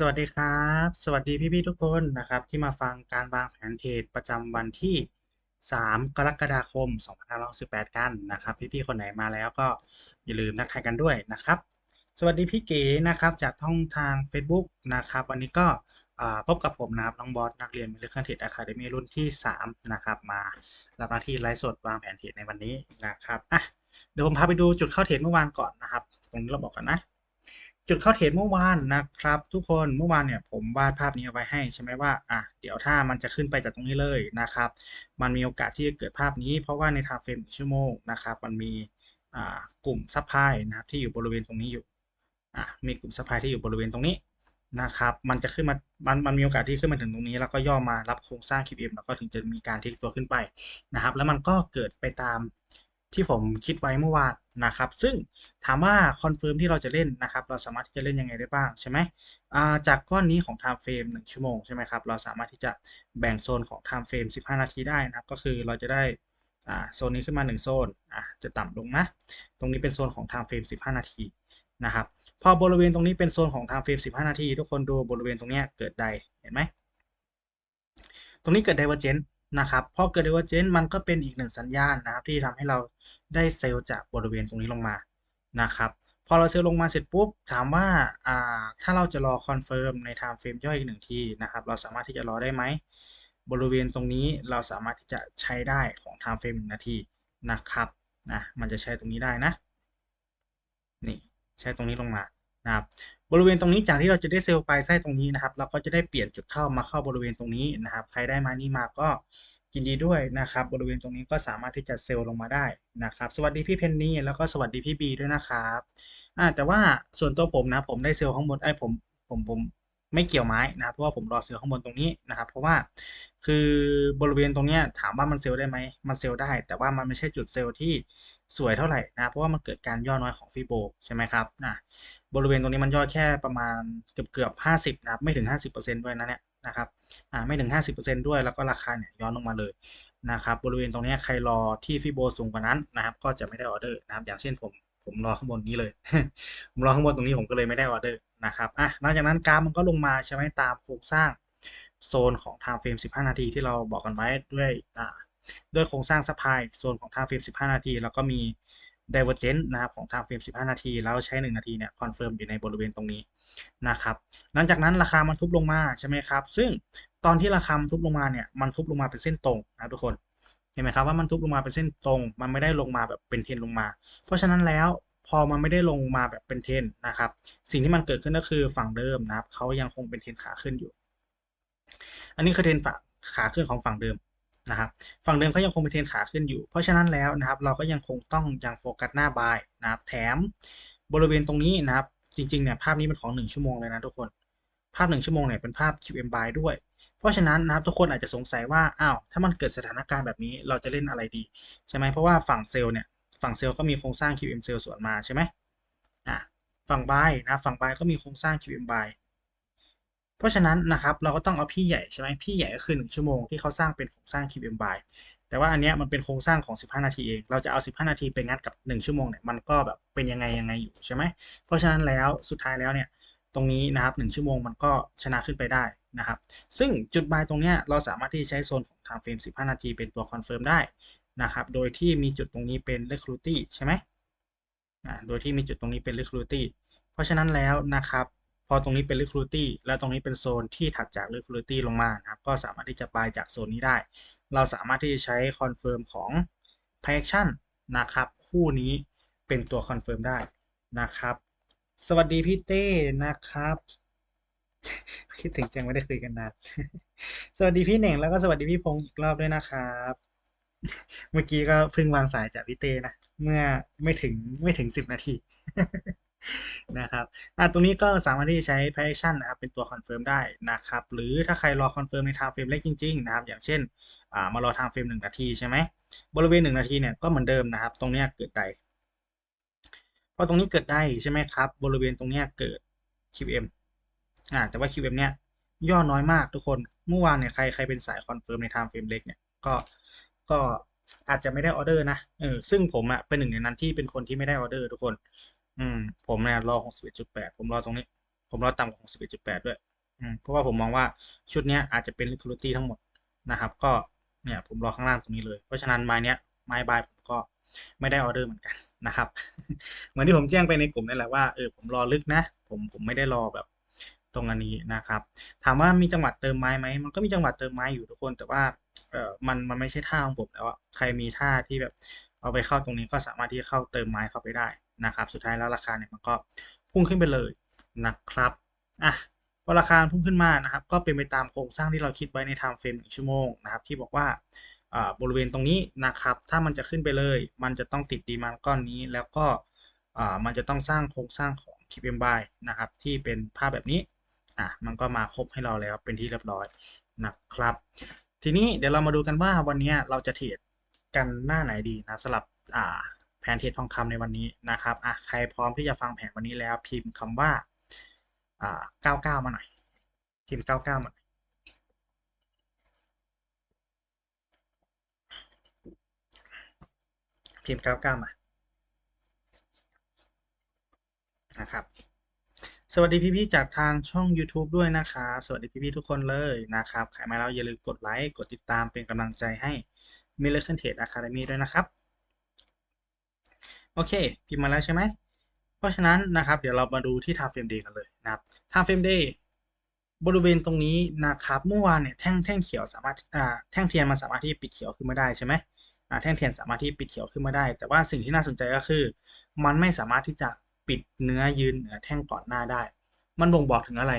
สวัสดีครับ สวัสดีพี่ๆทุกคนนะครับ ที่มาฟังการวางแผนเทรดประจำวันที่ 3 กรกฎาคม 2568 กันนะครับ พี่ๆคนไหนมาแล้วก็อย่าลืมนักทายกันด้วยนะครับ สวัสดีพี่เก๋นะครับจากช่องทาง Facebook นะครับ วันนี้ก็พบกับผมนะครับน้องบอสนักเรียนมิลเลอร์คันเทรดอะคาเดมี่รุ่นที่ 3 นะครับมารับหน้าที่ไลฟ์สดวางแผนเทรดในวันนี้นะครับอะเดี๋ยวผมพาไปดูจุดเข้าเทรดเมื่อวานก่อนนะครับ ตรงนี้เราบอกกันนะ จุดเข้าเทรดเมื่อวานนะครับ ทุกคนเมื่อวานเนี่ยผมวาดภาพนี้เอาไว้ให้ใช่ไหมว่าอะเดี๋ยวถ้ามันจะขึ้นไปจากตรงนี้เลยนะครับ มันมีโอกาสที่จะเกิดภาพนี้ เพราะว่าในทม์เฟรมชั่วโมงนะครับมันมีอ่ากลุ่มซัพพลายนะครับที่อยู่บริเวณตรงนี้อยู่อะมีกลุ่มซัพพลายที่อยู่บริเวณตรงนี้นะครับ มันจะขึ้นมา มันมันมีโอกาสที่ขึ้นมาถึงตรงนี้ แล้วก็ย่อมารับโครงสร้าง QM แล้วก็ถึงจะมีการเทคตัวขึ้นไปนะครับ แล้วมันก็เกิดไปตาม ที่ผมคิดไว้เมื่อวานนะครับ ซึ่งถามว่าคอนเฟิร์มที่เราจะเล่นนะครับ เราสามารถที่จะเล่นยังไงได้บ้างใช่ไหมจากก้อนนี้ของ time frame 1 ชั่วโมงใช่ไหมครับ เราสามารถที่จะแบ่งโซนของ time frame 15 นาทีได้นะครับ ก็คือเราจะได้โซนนี้ขึ้นมา 1 โซนจะต่ำลงนะ ตรงนี้เป็นโซนของ time frame 15 นาทีนะครับพอบริเวณตรงนี้เป็นโซนของ time frame 15 นาที ทุกคนดูบริเวณตรงนี้เกิดใดเห็นไหม ตรงนี้เกิด divergence นะครับพอเกิด divergence มันก็เป็นอีกหนึ่งสัญญาณนะครับ ที่ทำให้เราได้เซลล์จากบริเวณตรงนี้ลงมานะครับพอเราเซลล์ลงมาเสร็จปุ๊บถามว่าถ้าเราจะรอคอนเฟิร์มใน time frame ย่อยอีกหนึ่งทีนะครับเราสามารถที่จะรอได้ไหมบริเวณตรงนี้เราสามารถที่จะใช้ได้ของ time frame 1นาทีนะครับนะมันจะใช้ตรงนี้ได้นะนี่ใช้ตรงนี้ลงมานะครับ บริเวณตรงนี้จากที่เราจะได้เซลล์ปลายไส้ตรงนี้นะครับ เราก็จะได้เปลี่ยนจุดเข้ามาเข้าบริเวณตรงนี้นะครับ ใครได้มานี่มาก็ยินดีด้วยนะครับ บริเวณตรงนี้ก็สามารถที่จะเซลล์ลงมาได้นะครับ สวัสดีพี่เพนนี่แล้วก็สวัสดีพี่บีด้วยนะครับอ่าแต่ว่าส่วนตัวผมนะผมได้เซลล์ข้างบนไอ้ผมผมผมไม่เกี่ยวไม้นะเพราะว่าผมรอเซลล์ข้างบนตรงนี้นะครับ เพราะว่าคือบริเวณตรงนี้ถามว่ามันเซลล์ได้ไหมมันเซลล์ได้ แต่ว่ามันไม่ใช่จุดเซลล์ที่สวยเท่าไหร่นะเพราะว่ามันเกิดการย่อน้อยของฟีโบใช่ไหมครับนะ บริเวณตรงนี้มันย่อแค่ประมาณเกือบเกือบห้าสิบนะครับไม่ถึงห้าสิบเปอร์เซ็นด้วยนะเนี่ยนะครับอ่าไม่ถึงห้าสิบเปอร์เซ็นด้วยแล้วก็ราคาเนี่ยย้อนลงมาเลยนะครับบริเวณตรงนี้ใครรอที่ฟีโบสูงกว่านั้นนะครับก็จะไม่ได้ออเดอร์นะครับอย่างเช่นผมผมรอข้างบนนี้เลย ผมรอข้างบนตรงนี้ผมก็เลยไม่ได้ออเดอร์นะครับอะหลังจากนั้นกราฟมันก็ลงมาใช่ไหมตามโครงสร้างโซนของ time frame 15 นาทีที่เราบอกกันไว้ด้วยอ่าด้วยโครงสร้างซัพพลายโซนของ time frame 15 นาที แล้วก็มี divergence นะครับของ time frame 15 นาที แล้วใช้ 1 นาทีเนี่ยคอนเฟิร์มอยู่ในบริเวณตรงนี้นะครับหลังจากนั้นราคามันทุบลงมาใช่ไหมครับ ซึ่งตอนที่ราคามันทุบลงมาเนี่ยมันทุบลงมาเป็นเส้นตรงนะทุกคนเห็นไหมครับว่ามันทุบลงมาเป็นเส้นตรง มันไม่ได้ลงมาแบบเป็นเทนลงมา เพราะฉะนั้นแล้วพอมันไม่ได้ลงมาแบบเป็นเทนนะครับ สิ่งที่มันเกิดขึ้นก็คือฝั่งเดิมนะครับเขายังคงเป็นเทนขาขึ้นอยู่ อันนี้คือเทนฝั่งขาขึ้นของฝั่งเดิม นะครับฝั่งเดิมเขายังคงเป็นเทนขาขึ้นอยู่ เพราะฉะนั้นแล้วนะครับเราก็ยังคงต้องยังโฟกัสหน้าบายนะครับแถมบริเวณตรงนี้นะครับจริงๆเนี่ยภาพนี้เป็นของ 1 ชั่วโมงเลยนะทุกคน ภาพ 1 ชั่วโมงเนี่ยเป็นภาพ QM buy ด้วย เพราะฉะนั้นนะครับทุกคนอาจจะสงสัยว่าอ้าวถ้ามันเกิดสถานการณ์แบบนี้เราจะเล่นอะไรดีใช่ไหมเพราะว่าฝั่งเซลล์เนี่ยฝั่งเซลล์ก็มีโครงสร้าง QM เซลล์สวนมาใช่ไหมอะฝั่ง buy นะฝั่ง buy ก็มีโครงสร้าง QM buy เพราะฉะนั้นนะครับเราก็ต้องเอาพี่ใหญ่ใช่ไหมพี่ใหญ่ก็คือ 1 ชั่วโมงที่เขาสร้างเป็นโครงสร้าง QM by แต่ว่าอันเนี้ยมันเป็นโครงสร้างของ 15 นาทีเอง เราจะเอา 15 นาทีไปงัดกับ 1 ชั่วโมงเนี่ยมันก็แบบเป็นยังไงยังไงอยู่ใช่ไหมเพราะฉะนั้นแล้วสุดท้ายแล้วเนี่ยตรงนี้นะครับ1ชั่วโมงมันก็ชนะขึ้นไปได้นะครับซึ่งจุดบายตรงเนี้ยเราสามารถที่จะใช้โซนของ time frame 15 นาทีเป็นตัวคอนเฟิร์มได้นะครับโดยที่มีจุดตรงนี้เป็น recruity ใช่ไหมอ่าโดยที่มีจุดตรงนี้เป็น recruity เพราะฉะนั้นแล้วนะครับ พอตรงนี้เป็น liquidity แล้วตรงนี้เป็นโซนที่ถัดจาก liquidity ลงมานะครับ ก็สามารถที่จะบายจากโซนนี้ได้ เราสามารถที่จะใช้ confirm ของ p i action นะครับ คู่นี้เป็นตัว confirm ได้นะครับ สวัสดีพี่เต้นะครับ คิดถึงจังไม่ได้คุยกันนานสวัสดีพี่เหน่งแล้วก็สวัสดีพี่พงศ์อีกรอบด้วยนะครับ เมื่อกี้ก็เพิ่งวางสายจากพี่เต้นะเมื่อไม่ถึงไม่ถึงสิบนาที นะครับอะตรงนี้ก็สามารถที่ใช้ p a s i o n นะครับเป็นตัวคอนเฟิร์มได้นะครับ หรือถ้าใครรอคอนเฟิร์มใน time frame เล็กจริง ๆ นะครับ อย่างเช่นอ่ามารอ time frame 1นาทีใช่ไหมบริเวณ 1 นาทีเนี่ยก็เหมือนเดิมนะครับ ตรงนี้เกิดใดพอตรงนี้เกิดได้ใช่ไหมครับ บริเวณตรงนี้เกิด QM อ่าแต่ว่า QM เนี่ยย่อน้อยมากทุกคน เมื่อวานเนี่ยใครใครเป็นสายคอนเฟิร์มใน time frame เล็กเนี่ยก็ก็อาจจะไม่ได้ออเดอร์นะเออซึ่งผมอะเป็นหนึ่งในนั้นที่เป็นคนที่ไม่ได้ออเดอร์ทุกคน อืม ผมเนี่ยรอ61.8ผมรอตรงนี้ ผมรอต่ำกว่า61.8ด้วย อืม เพราะว่าผมมองว่าชุดเนี้ยอาจจะเป็น liquidity ทั้งหมดนะครับ ก็เนี่ยผมรอข้างล่างตรงนี้เลย เพราะฉะนั้นไม้เนี้ยไม้บายผมก็ไม่ได้ออเดอร์เหมือนกันนะครับ เหมือนที่ผมแจ้งไปในกลุ่มนั่นแหละว่าเออผมรอลึกนะ ผมผมไม่ได้รอแบบตรงอันนี้นะครับ ถามว่ามีจังหวัดเติมไม้ไหมมันก็มีจังหวัดเติมไม้อยู่ทุกคน แต่ว่าเออมันมันไม่ใช่ท่าของผมแล้วอะใครมีท่าที่แบบเอาไปเข้าตรงนี้ก็สามารถที่จะเข้าเติมไม้เข้าไปได้ นะครับสุดท้ายแล้วราคาเนี่ยมันก็พุ่งขึ้นไปเลยนะครับอะพอราคาพุ่งขึ้นมานะครับก็เป็นไปตามโครงสร้างที่เราคิดไว้ในไทม์เฟรมหนึ่งชั่วโมงนะครับที่บอกว่าบริเวณตรงนี้นะครับถ้ามันจะขึ้นไปเลย มันจะต้องติดดีมานก้อนนี้แล้วก็มันจะต้องสร้างโครงสร้างของ PPM by นะครับที่เป็นภาพแบบนี้อะมันก็มาครบให้เราแล้วเป็นที่เรียบร้อยนะครับ ทีนี้เดี๋ยวเรามาดูกันว่าวันนี้เราจะเทรดกันหน้าไหนดีนะครับสำหรับอ่า ผนเทรดทองคำในวันนี้นะครับอะใครพร้อมที่จะฟังแผนวันนี้แล้ว พิมพ์คำว่าอ่า99 มาหน่อย พิมพ์ 99 มาพิมพ์ 99 มานะครับสวัสดีพี่ๆจากทางช่อง YouTube ด้วยนะครับ สวัสดีพี่ๆทุกคนเลยนะครับ ใครมาแล้วอย่าลืมกดไลค์ กดติดตามเป็นกำลังใจให้ m i l l e r c o n t r a d e Academy ด้วยนะครับ โอเคพิมพ์มาแล้วใช่ไหม เพราะฉะนั้นนะครับเดี๋ยวเรามาดูที่ Time Frame Day กันเลยนะครับ Time Frame Day บริเวณตรงนี้นะครับเมื่อวานเนี่ยแท่งแท่งเขียวสามารถอ่าแท่งเทียนมันสามารถที่ปิดเขียวขึ้นมาได้ใช่ไหมอ่าแท่งเทียนสามารถที่ปิดเขียวขึ้นมาได้ แต่ว่าสิ่งที่น่าสนใจก็คือ มันไม่สามารถที่จะปิดเนื้อยืนเหนือแท่งก่อนหน้าได้ มันบ่งบอกถึงอะไร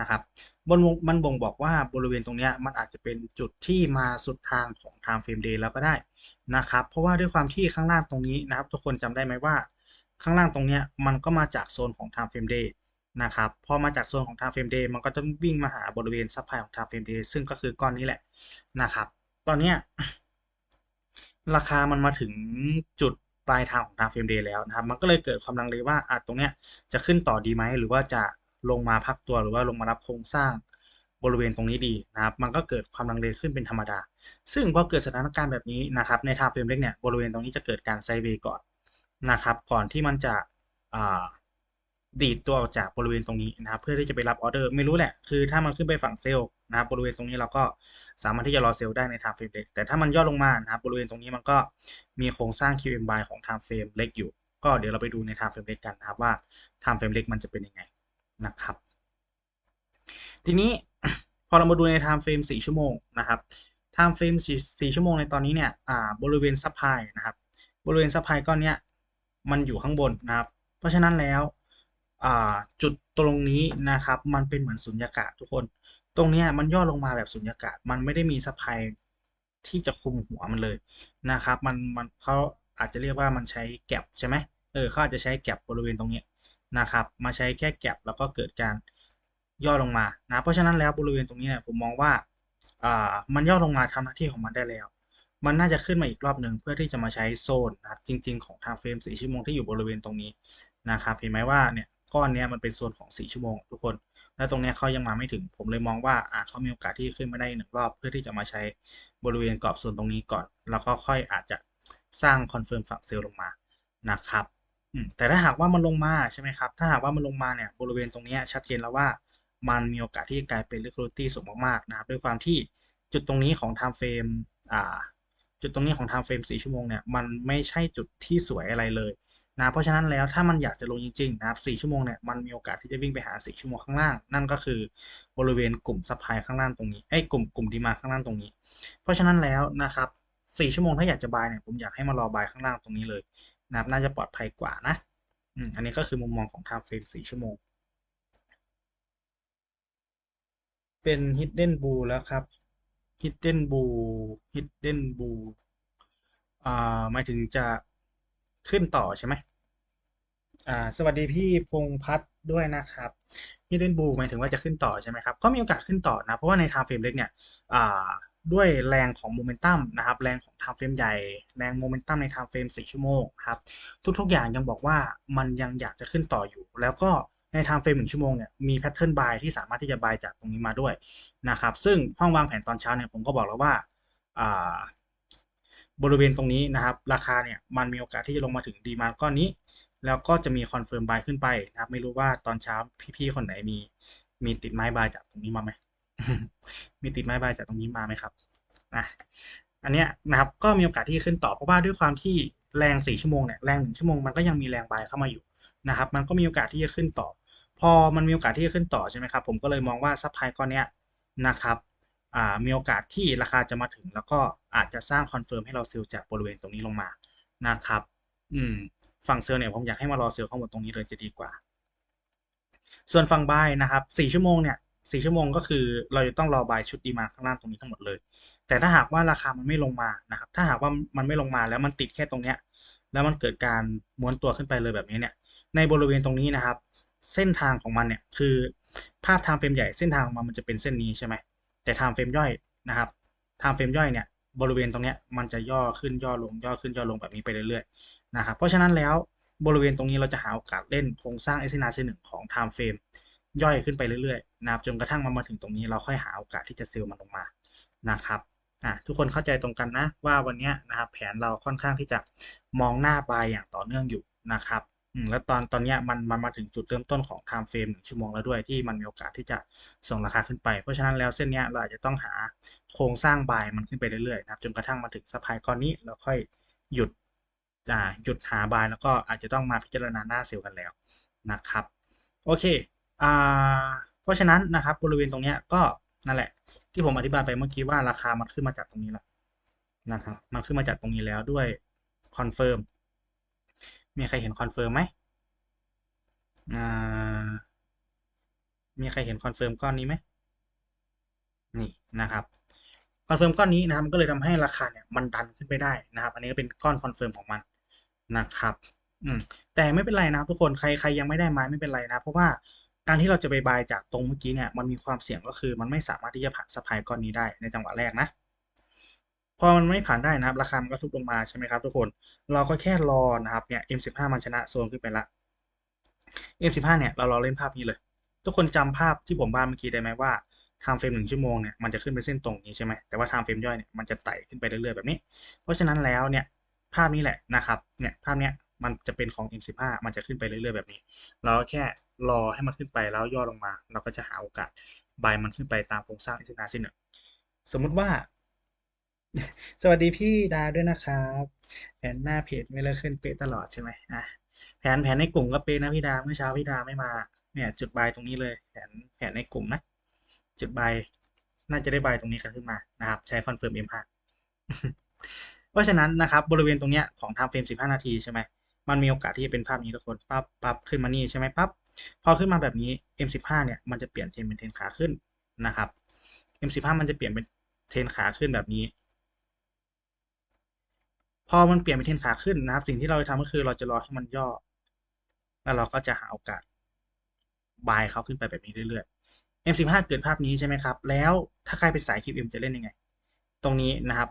นะครับบนมันบ่งบอกว่าบริเวณตรงนี้มันอาจจะเป็นจุดที่มาสุดทางของ time frame day แล้วก็ได้ นะครับ เพราะว่าด้วยความที่ข้างล่างตรงนี้นะครับ ทุกคนจำได้ไหมว่า ข้างล่างตรงนี้มันก็มาจากโซนของ time frame day นะครับพอมาจากโซนของ time frame day มันก็จะวิ่งมาหาบริเวณซับไพของ time frame day ซึ่งก็คือก้อนนี้แหละนะครับ ตอนนี้ราคามันมาถึงจุดปลายทางของ time frame day แล้วนะครับ มันก็เลยเกิดความลังเลว่าอาตรงเนี้ยจะขึ้นต่อดีไหม หรือว่าจะลงมาพักตัวหรือว่าลงมารับโครงสร้าง บริเวณตรงนี้ดีนะครับ มันก็เกิดความลังเลขึ้นเป็นธรรมดา ซึ่งพอเกิดสถานการณ์แบบนี้นะครับ ใน time frame เล็กเนี่ย บริเวณตรงนี้จะเกิดการไซเวย์ก่อนนะครับ ก่อนที่มันจะดีดตัวออกจากบริเวณตรงนี้นะครับ เพื่อที่จะไปรับออเดอร์ ไม่รู้แหละ คือถ้ามันขึ้นไปฝั่งเซลล์นะครับ บริเวณตรงนี้เราก็สามารถที่จะรอเซลล์ได้ใน time frame เล็ก แต่ถ้ามันย่อลงมานะครับ บริเวณตรงนี้มันก็มีโครงสร้าง QM buy ของ time frame เล็กอยู่ ก็เดี๋ยวเราไปดูใน time frame เล็กกันนะครับว่า time frame เล็กมันจะเป็นยังไงนะครับทีนี้ พอเรามาดูใน time frame 4ชั่วโมงนะครับ time frame 4ชั่วโมงในตอนนี้เนี่ยบริเวณซัพพลายนะครับ บริเวณซัพพลายก้อนเนี้ยมันอยู่ข้างบนนะครับ เพราะฉะนั้นแล้วจุดตรงนี้นะครับ มันเป็นเหมือนสุญญากาศทุกคน ตรงนี้มันย่อลงมาแบบสุญญากาศ มันไม่ได้มีซัพพลายที่จะคุมหัวมันเลยนะครับ มันมันเขาอาจจะเรียกว่ามันใช้แก็บใช่ไหมเออเขาอาจจะใช้แก็บบริเวณตรงนี้นะครับ มาใช้แค่แก็บแล้วก็เกิดการ ย่อลงมานะเพราะฉะนั้นแล้วบริเวณตรงนี้เนี่ยผมมองว่าอ่ามันย่อลงมาทำหน้าที่ของมันได้แล้ว มันน่าจะขึ้นมาอีกรอบหนึ่งเพื่อที่จะมาใช้โซนนะครับจริง ๆ ของทางเฟรม4ชั่วโมงที่อยู่บริเวณตรงนี้นะครับเห็นไหมว่าเนี่ยก้อนนี้มันเป็นโซนของ 4 ชั่วโมง ทุกคน แล้วตรงนี้เขายังมาไม่ถึง ผมเลยมองว่าอ่าเขามีโอกาสที่ขึ้นมาได้หนึ่งรอบ เพื่อที่จะมาใช้บริเวณกรอบโซนตรงนี้ก่อน แล้วก็ค่อยอาจจะสร้างคอนเฟิร์มฝั่งเซลล์ลงมานะครับแต่ถ้าหากว่ามันลงมาใช่ไหมครับ ถ้าหากว่ามันลงมาเนี่ยบริเวณตรงนี้ชัดเจนแล้วว่า มันมีโอกาสที่จะกลายเป็น liquidity สูงมากๆนะครับด้วยความที่จุดตรงนี้ของ time frame อ่าจุดตรงนี้ของ time frame 4ชั่วโมงเนี่ยมันไม่ใช่จุดที่สวยอะไรเลยนะเพราะฉะนั้นแล้วถ้ามันอยากจะลงจริงๆนะครับ4ชั่วโมงเนี่ยมันมีโอกาสที่จะวิ่งไปหา 4 ชั่วโมงข้างล่าง นั่นก็คือบริเวณกลุ่มซัพพลายข้างล่างตรงนี้ไอ้กลุ่มกลุ่มดีมาข้างล่างตรงนี้ เพราะฉะนั้นแล้วนะครับ4ชั่วโมงถ้าอยากจะบายเนี่ยผมอยากให้มารอบายข้างล่างตรงนี้เลยนะครับน่าจะปลอดภัยกว่านะอืมอันนี้ก็คือมุมมองของ time frame 4ชั่วโมง เป็น hidden blue แล้วครับ hidden blue hidden blue อ่าหมายถึงจะขึ้นต่อใช่ไหมอ่าสวัสดีพี่พงพัฒน์ด้วยนะครับ hidden blue หมายถึงว่าจะขึ้นต่อใช่ไหมครับก็มีโอกาสขึ้นต่อนะ เพราะว่าใน time frame เล็กเนี่ยอ่าด้วยแรงของโมเมนตัมนะครับแรงของ time frame ใหญ่แรงโมเมนตัมใน time frame 4ชั่วโมงครับทุกๆอย่างยังบอกว่ามันยังอยากจะขึ้นต่ออยู่ แล้วก็ ในทางเฟรมหนึ่งชั่วโมงเนี่ยมีแพทเทิร์นบายที่สามารถที่จะบายจากตรงนี้มาด้วยนะครับ ซึ่งห้องวางแผนตอนเช้าเนี่ยผมก็บอกแล้วว่าบริเวณตรงนี้นะครับ ราคาเนี่ยมันมีโอกาสที่จะลงมาถึงดีมาก้อนนี้ แล้วก็จะมีคอนเฟิร์มบายขึ้นไปนะครับ ไม่รู้ว่าตอนเช้าพี่ๆคนไหนมีมีติดไม้บายจากตรงนี้มาไหมมีติดไม้บายจากตรงนี้มาไหมครับอะอันเนี้ยนะครับก็มีโอกาสที่ขึ้นต่อเพราะว่าด้วยความที่แรงสี่ชั่วโมงเนี่ยแรงหนึ่งชั่วโมงมันก็ยังมีแรงบายเข้ามาอยู่ นะครับมันก็มีโอกาสที่จะขึ้นต่อ พอมันมีโอกาสที่จะขึ้นต่อใช่ไหมครับผมก็เลยมองว่าซัพพลายก้อนเนี้ยนะครับมีโอกาสที่ราคาจะมาถึง แล้วก็อาจจะสร้างคอนเฟิร์มให้เราเซลล์จากบริเวณตรงนี้ลงมานะครับอืมฝั่งเซลล์เนี่ยผมอยากให้มารอเซลล์ข้างบนตรงนี้เลยจะดีกว่า ส่วนฝั่งบายนะครับ4ชั่วโมงเนี่ย4ชั่วโมงก็คือเราจะต้องรอบายชุดดีมาข้างล่างตรงนี้ทั้งหมดเลย แต่ถ้าหากว่าราคามันไม่ลงมานะครับ ถ้าหากว่ามันไม่ลงมาแล้วมันติดแค่ตรงเนี้ยแล้วมันเกิดการม้วนตัวขึ้นไปเลยแบบนี้เนี่ย ในบริเวณตรงนี้นะครับ เส้นทางของมันเนี่ยคือภาพไทม์เฟรมใหญ่เส้นทางของมันมันจะเป็นเส้นนี้ใช่ไหมแต่ไทม์เฟรมย่อยนะครับไทม์เฟรมย่อยเนี่ยบริเวณตรงเนี้ยมันจะย่อขึ้นย่อลงย่อขึ้นย่อลงแบบนี้ไปเรื่อยๆนะครับเพราะฉะนั้นแล้วบริเวณตรงนี้เราจะหาโอกาสเล่นโครงสร้างเอซินาเซหนึ่งของไทม์เฟรมย่อยขึ้นไปเรื่อยๆนะครับจนกระทั่งมันมาถึงตรงนี้เราค่อยหาโอกาสที่จะเซลล์มันลงมานะครับอะทุกคนเข้าใจตรงกันนะว่าวันนี้นะครับแผนเราค่อนข้างที่จะมองหน้าบายอย่างต่อเนื่องอยู่นะครับ อืมแล้วตอนตอนเนี้ยมันมันมาถึงจุดเริ่มต้นของ time frame หนึ่งชั่วโมงแล้วด้วยที่มันมีโอกาสที่จะส่งราคาขึ้นไป เพราะฉะนั้นแล้วเส้นเนี้ยเราอาจจะต้องหาโครงสร้างบายมันขึ้นไปเรื่อยๆนะครับจนกระทั่งมาถึงสะพายก้อนนี้แล้วค่อยหยุดอ่าหยุดหาบายแล้วก็อาจจะต้องมาพิจารณาหน้าเซลล์กันแล้วนะครับโอเคอ่าเพราะฉะนั้นนะครับบริเวณตรงเนี้ยก็นั่นแหละ ที่ผมอธิบายไปเมื่อกี้ว่าราคามันขึ้นมาจากตรงนี้แล้วนะครับมันขึ้นมาจากตรงนี้แล้วด้วยคอนเฟิร์ม มีใครเห็นคอนเฟิร์มไหมมีใครเห็นคอนเฟิร์มก้อนนี้ไหมนี่นะครับคอนเฟิร์มก้อนนี้นะครับมันก็เลยทำให้ราคาเนี่ยมันดันขึ้นไปได้นะครับ อันนี้ก็เป็นก้อนคอนเฟิร์มของมันนะครับอืมแต่ไม่เป็นไรนะครับทุกคนใครใครยังไม่ได้ไม้ไม่เป็นไรนะเพราะว่าการที่เราจะไปบายจากตรงเมื่อกี้เนี่ยมันมีความเสี่ยงก็คือมันไม่สามารถที่จะผ่านสะพายก้อนนี้ได้ในจังหวะแรกนะ พอมันไม่ผ่านได้นะครับ ราคามันก็ทุบลงมาใช่ไหมครับทุกคน เราก็แค่รอนะครับเนี่ย M15 มันชนะโซนขึ้นไปละ M15 เนี่ยเรารอเล่นภาพนี้เลย ทุกคนจำภาพที่ผมบ้านเมื่อกี้ได้ไหมว่า time frame หนึ่งชั่วโมงเนี่ยมันจะขึ้นเป็นเส้นตรงนี้ใช่ไหมแต่ว่า time frame ย่อยเนี่ยมันจะไต่ขึ้นไปเรื่อยๆแบบนี้ เพราะฉะนั้นแล้วเนี่ยภาพนี้แหละนะครับเนี่ยภาพเนี้ยมันจะเป็นของ M15 มันจะขึ้นไปเรื่อยๆแบบนี้ เราแค่รอให้มันขึ้นไปแล้วย่อลงมา เราก็จะหาโอกาสใบมันขึ้นไปตามโครงสร้างอินเทอร์เน็ตหนึ่งสมมุติว่า สวัสดีพี่ดาด้วยนะครับแผนหน้าเพจไม่เลิกขึ้นเป๊ะตลอดใช่ไหมอะแผนแผนในกลุ่มก็เป๊ะนะพี่ดาเมื่อเช้าพี่ดาไม่มาเนี่ยจุดบายตรงนี้เลย แผนแผนในกลุ่มนะ จุดบายน่าจะได้บายตรงนี้กันขึ้นมานะครับ ใช้คอนเฟิร์ม M5 เพราะฉะนั้นนะครับบริเวณตรงเนี้ยของทางเฟรม15 นาทีใช่ไหมมันมีโอกาสที่จะเป็นภาพนี้ทุกคนปั๊บปั๊บขึ้นมานี่ใช่ไหมปั๊บพอขึ้นมาแบบนี้ M15 เนี่ยมันจะเปลี่ยนเทรนเป็นเทรนขาขึ้นนะครับ M15 มันจะเปลี่ยนเป็นเทรนขาขึ้นแบบนี้ พอมันเปลี่ยนเป็นเทรนขาขึ้นนะครับ สิ่งที่เราจะทำก็คือเราจะรอให้มันย่อ แล้วเราก็จะหาโอกาสบายเขาขึ้นไปแบบนี้เรื่อยๆ M15 เกิดภาพนี้ใช่ไหมครับ แล้วถ้าใครเป็นสาย QM จะเล่นยังไง ตรงนี้นะครับ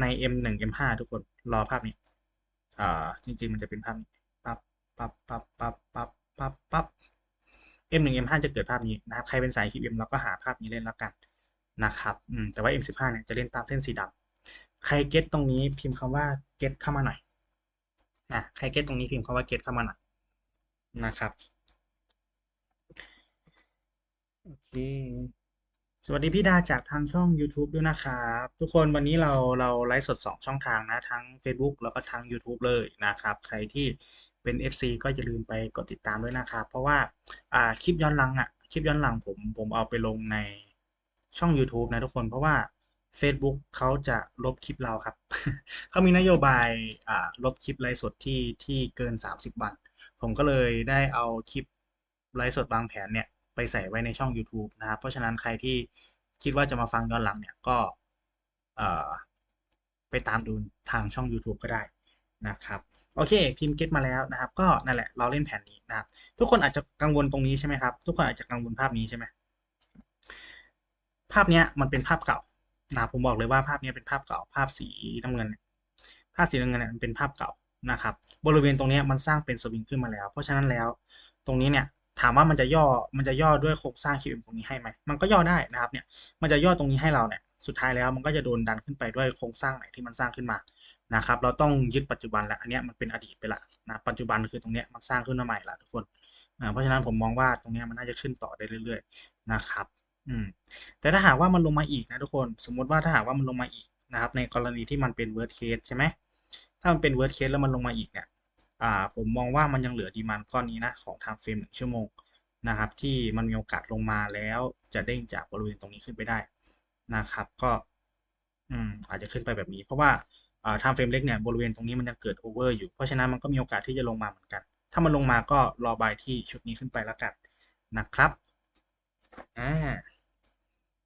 ใน M1 M5 ทุกคนรอภาพนี้อ่าจริง ๆ มันจะเป็นภาพนี้ปั๊บปั๊บปั๊บปั๊บปั๊บปั๊บปั๊บ M1 M5 จะเกิดภาพนี้นะครับ ใครเป็นสาย QM เราก็หาภาพนี้เล่นแล้วกันนะครับ อืม แต่ว่า M15 เนี่ยจะเล่นตามเส้นสีดำ ใครเก็ตตรงนี้พิมพ์คำว่าเก็ตเข้ามาหน่อยอะใครเก็ตตรงนี้พิมพ์คำว่าเก็ตเข้ามาหน่อยนะครับโอเคสวัสดีพี่ดาจากทางช่อง YouTube ด้วยนะครับ ทุกคนวันนี้เราเราไลฟ์สด 2 ช่องทางนะ ทั้ง Facebook แล้วก็ทั้ง YouTube เลยนะครับ ใครที่เป็น FC ก็อย่าลืมไปกดติดตามด้วยนะครับ เพราะว่าอ่าคลิปย้อนหลังอะคลิปย้อนหลังผมผมเอาไปลงในช่อง YouTube นะทุกคนเพราะว่า Facebook เขาจะลบคลิปเราครับ เขามีนโยบายลบคลิปไลฟ์สดที่ที่เกิน 30 วัน ผมก็เลยได้เอาคลิปไลฟ์สดบางแผนเนี่ยไปใส่ไว้ในช่อง YouTube นะครับ เพราะฉะนั้นใครที่คิดว่าจะมาฟังย้อนหลังเนี่ยก็ไปตามดูทางช่อง YouTube ก็ได้นะครับโอเคพิมพ์เก็ตมาแล้วนะครับ ก็นั่นแหละเราเล่นแผนนี้นะครับ ทุกคนอาจจะกังวลตรงนี้ใช่ไหมครับ ทุกคนอาจจะกังวลภาพนี้ใช่ไหมภาพนี้มันเป็นภาพเก่า นะผมบอกเลยว่าภาพนี้เป็นภาพเก่า ภาพสีน้ำเงิน ภาพสีน้ำเงินเนี่ยมันเป็นภาพเก่านะครับ บริเวณตรงนี้มันสร้างเป็นสวิงขึ้นมาแล้ว เพราะฉะนั้นแล้ว ตรงนี้เนี่ยถามว่ามันจะย่อ มันจะย่อด้วยโครงสร้าง QM ตรงนี้ให้ไหม มันก็ย่อได้นะครับเนี่ย มันจะย่อตรงนี้ให้เราเนี่ย สุดท้ายแล้วมันก็จะโดนดันขึ้นไปด้วยโครงสร้างใหม่ที่มันสร้างขึ้นมา นะครับ เราต้องยึดปัจจุบันแล้วอันนี้มันเป็นอดีตไปละนะ ปัจจุบันคือตรงนี้มันสร้างขึ้นมาใหม่ละทุกคน เพราะฉะนั้นผมมองว่าตรงนี้มันน่าจะขึ้นต่อได้เรื่อย ๆ นะครับ อืมแต่ถ้าหากว่ามันลงมาอีกนะทุกคนสมมุติว่าถ้าหากว่ามันลงมาอีกนะครับ ในกรณีที่มันเป็น worst case ใช่ไหมถ้ามันเป็น worst case แล้วมันลงมาอีกเนี่ยอ่าผมมองว่ามันยังเหลือดีมันก้อนนี้นะของ time frame หนึ่งชั่วโมงนะครับที่มันมีโอกาสลงมาแล้วจะเด้งจากบริเวณตรงนี้ขึ้นไปได้นะครับ ก็อืมอาจจะขึ้นไปแบบนี้ เพราะว่าอ่า time frame เล็กเนี่ยบริเวณตรงนี้มันยังเกิด over อยู่เพราะฉะนั้นมันก็มีโอกาสที่จะลงมาเหมือนกัน ถ้ามันลงมาก็รอบายที่ชุดนี้ขึ้นไปแล้วกันนะครับอ่า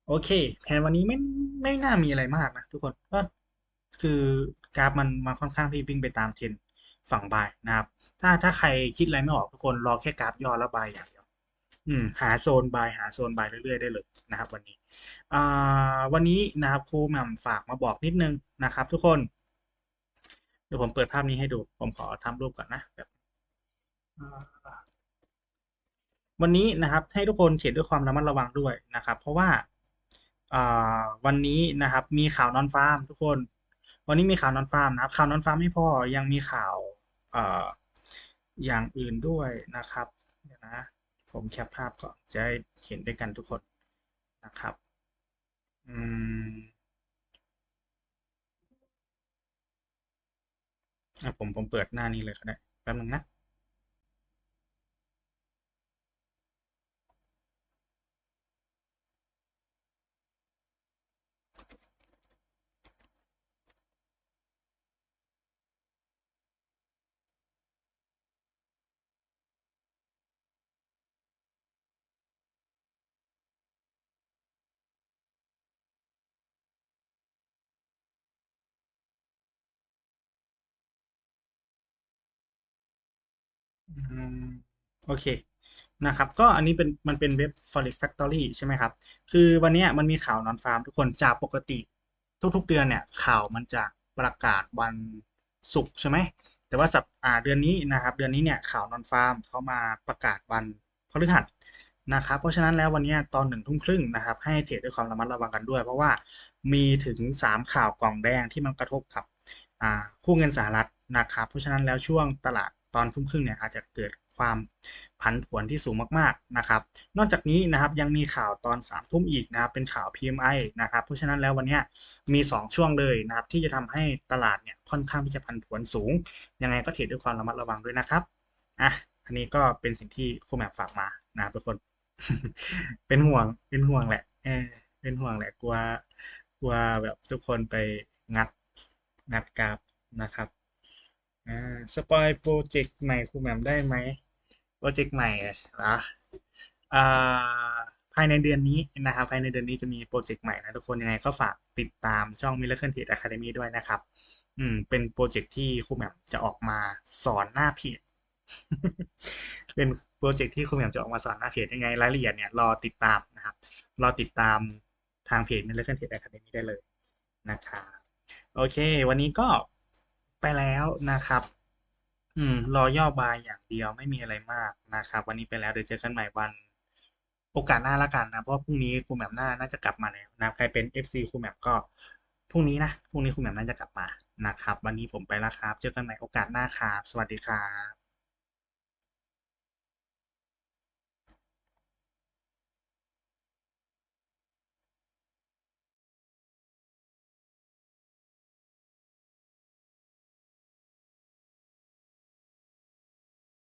โอเค แผนวันนี้ไม่ไม่น่ามีอะไรมากนะทุกคนก็คือกราฟมันมันค่อนข้างที่วิ่งไปตามเทรนฝั่งบายนะครับ ถ้าถ้าใครคิดอะไรไม่ออกทุกคนรอแค่กราฟย่อแล้วบายอย่างเดียวอืมหาโซนบายหาโซนบายเรื่อยๆได้เลยนะครับ วันนี้อ่าวันนี้นะครับครูแหม่มฝากมาบอกนิดนึงนะครับ ทุกคนเดี๋ยวผมเปิดภาพนี้ให้ดู ผมขอทำรูปก่อนนะแบบวันนี้นะครับให้ทุกคนเขียนด้วยความระมัดระวังด้วยนะครับ เพราะว่า วันนี้นะครับมีข่าวนอนฟาร์มทุกคน วันนี้มีข่าวนอนฟาร์มนะครับ ข่าวนอนฟาร์มไม่พอยังมีข่าวอย่างอื่นด้วยนะครับเดี๋ยวนะผมแคปภาพก่อนจะได้เห็นด้วยกันทุกคนนะครับอืมผมผมเปิดหน้านี้เลยก็ได้แป๊บนึงนะ โอเคนะครับก็อันนี้เป็นมันเป็นเว็บ Forex Factory ใช่ไหมครับ คือวันนี้มันมีข่าวนอนฟาร์มทุกคนจากปกติทุกๆเดือนเนี่ยข่าวมันจะประกาศวันศุกร์ใช่ไหมแต่ว่าสัปอ่าเดือนนี้นะครับเดือนนี้เนี่ยข่าวนอนฟาร์มเขามาประกาศวันพฤหัสนะครับเพราะฉะนั้นแล้ววันนี้ตอนหนึ่งทุ่มครึ่งนะครับให้เทรดด้วยความระมัดระวังกันด้วย เพราะว่ามีถึง 3 ข่าวกล่องแดงที่มันกระทบกับคู่เงินสหรัฐนะครับเพราะฉะนั้นแล้วช่วงตลาด ตอนทุ่มครึ่งเนี่ยอาจจะเกิดความผันผวนที่สูงมากๆนะครับ นอกจากนี้นะครับยังมีข่าวตอน3ามทุ่มอีกนะครับเป็นข่าว PMI นะครับเพราะฉะนั้นแล้ววันนี้มี 2 ช่วงเลยนะครับที่จะทำให้ตลาดเนี่ยค่อนข้างที่จะผันผวนสูง ยังไงก็เทรดด้วยความระมัดระวังด้วยนะครับอะอันนี้ก็เป็นสิ่งที่ครูแมปฝากมานะครับทุกคน เป็นห่วงเป็นห่วงแหละเออเป็นห่วงแหละกลัวกลัวแบบทุกคนไปงัดงัดกราฟนะครับ อ่าสปอยโปรเจกต์ใหม่ครูแหม่มได้ไหมโปรเจกต์ใหม่เหรออ่าภายในเดือนนี้นะครับ ภายในเดือนนี้จะมีโปรเจกต์ใหม่นะทุกคนยังไงก็ฝากติดตามช่อง Miracle Trade Academy ด้วยนะครับ อืม เป็นโปรเจกต์ที่ครูแหม่มจะออกมาสอนหน้าเพจเป็นโปรเจกต์ที่ครูแหม่มจะออกมาสอนหน้าเพจยังไงรายละเอียดเนี่ยรอติดตามนะครับ รอติดตามทางเพจ Miracle Trade Academy ได้เลยนะครับโอเค วันนี้ก็ ไปแล้วนะครับอืมรอย่อบายอย่างเดียวไม่มีอะไรมากนะครับ วันนี้ไปแล้วเดี๋ยวเจอกันใหม่วัน โอกาสหน้าละกันนะ เพราะพรุ่งนี้ครูแหม่มหน้าน่าจะกลับมาแล้วนะใครเป็น FC ครูแหม่มก็พรุ่งนี้นะพรุ่งนี้ครูแหม่มน่าจะกลับมานะครับ วันนี้ผมไปแล้วครับ เจอกันใหม่โอกาสหน้าครับ สวัสดีครับ